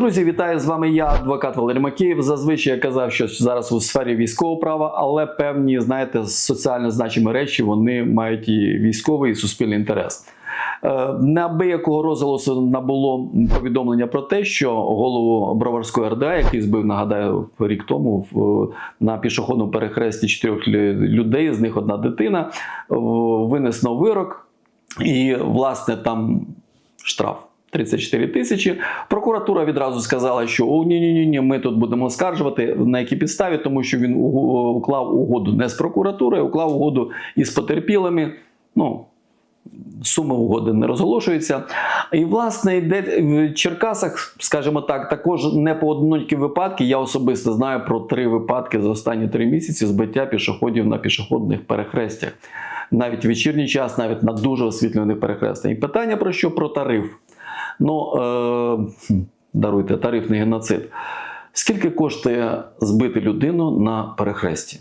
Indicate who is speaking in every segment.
Speaker 1: Друзі, вітаю з вами. Я адвокат Валерій Макеєв. Зазвичай я казав, що зараз у сфері військового права, але певні, знаєте, соціально значимі речі вони мають і військовий, і суспільний інтерес. Е, Неабиякого розголосу набуло повідомлення про те, що голову Броварської РДА, який збив, нагадаю, рік тому на пішохідному перехресті чотирьох людей, з них одна дитина, в- винесено вирок, і власне там штраф. 34 тисячі. Прокуратура відразу сказала, що о, ні, ні, ні, ні, ми тут будемо скаржувати на якій підставі, тому що він уклав угоду не з прокуратурою, уклав угоду із потерпілими. Ну, сума угоди не розголошується. І, власне, йде в Черкасах, скажімо так, також не поодинокі випадки. Я особисто знаю про три випадки за останні три місяці збиття пішоходів на пішохідних перехрестях. Навіть в вечірній час, навіть на дуже освітлених перехрестях. І питання про що? Про тариф. Ну, е, даруйте, тарифний геноцид. Скільки коштує збити людину на перехресті?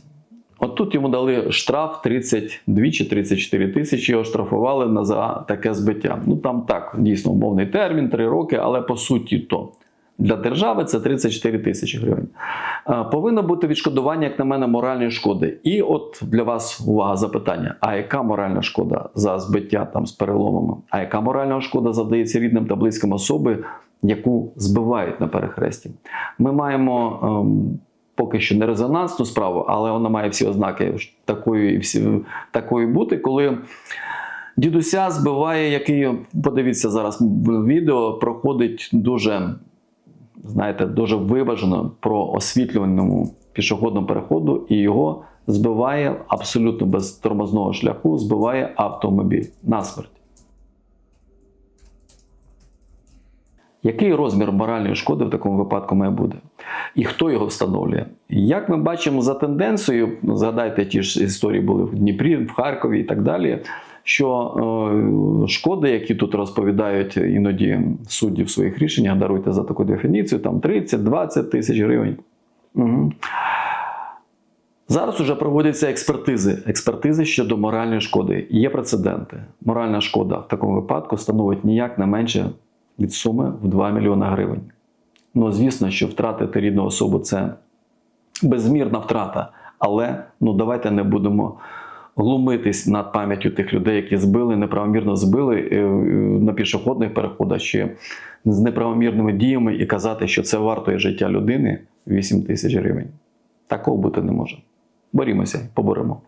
Speaker 1: От тут йому дали штраф 32 чи 34 тисячі, його штрафували на за таке збиття. Ну там так, дійсно, умовний термін, 3 роки, але по суті то. Для держави це 34 тисячі гривень. Е, Повинно бути відшкодування, як на мене, моральної шкоди. І от для вас увага запитання: а яка моральна шкода за збиття там з переломами? А яка моральна шкода завдається рідним та близьким особи, яку збивають на перехресті? Ми маємо ем, поки що не резонансну справу, але вона має всі ознаки такої, всі, такої бути, коли. Дідуся збиває, який, подивіться зараз відео, проходить дуже знаєте, дуже виважено про освітлюваному пішохідному переходу, і його збиває абсолютно без тормозного шляху, збиває автомобіль на смерть. Який розмір моральної шкоди в такому випадку має бути? І хто його встановлює? Як ми бачимо за тенденцією, згадайте, ті ж історії були в Дніпрі, в Харкові і так далі. Що е, шкоди, які тут розповідають іноді судді в своїх рішеннях, даруйте за таку дефініцію, там 30-20 тисяч гривень. Угу. Зараз вже проводяться експертизи. Експертизи щодо моральної шкоди. Є прецеденти. Моральна шкода в такому випадку становить ніяк не менше від суми в 2 мільйони гривень. Ну, звісно, що втратити рідну особу це безмірна втрата. Але ну, давайте не будемо глумитись над пам'яттю тих людей, які збили, неправомірно збили е, е, на пішохідних переходах чи з неправомірними діями і казати, що це вартує життя людини 8 тисяч гривень. Такого бути не може. Борімося, поборемо.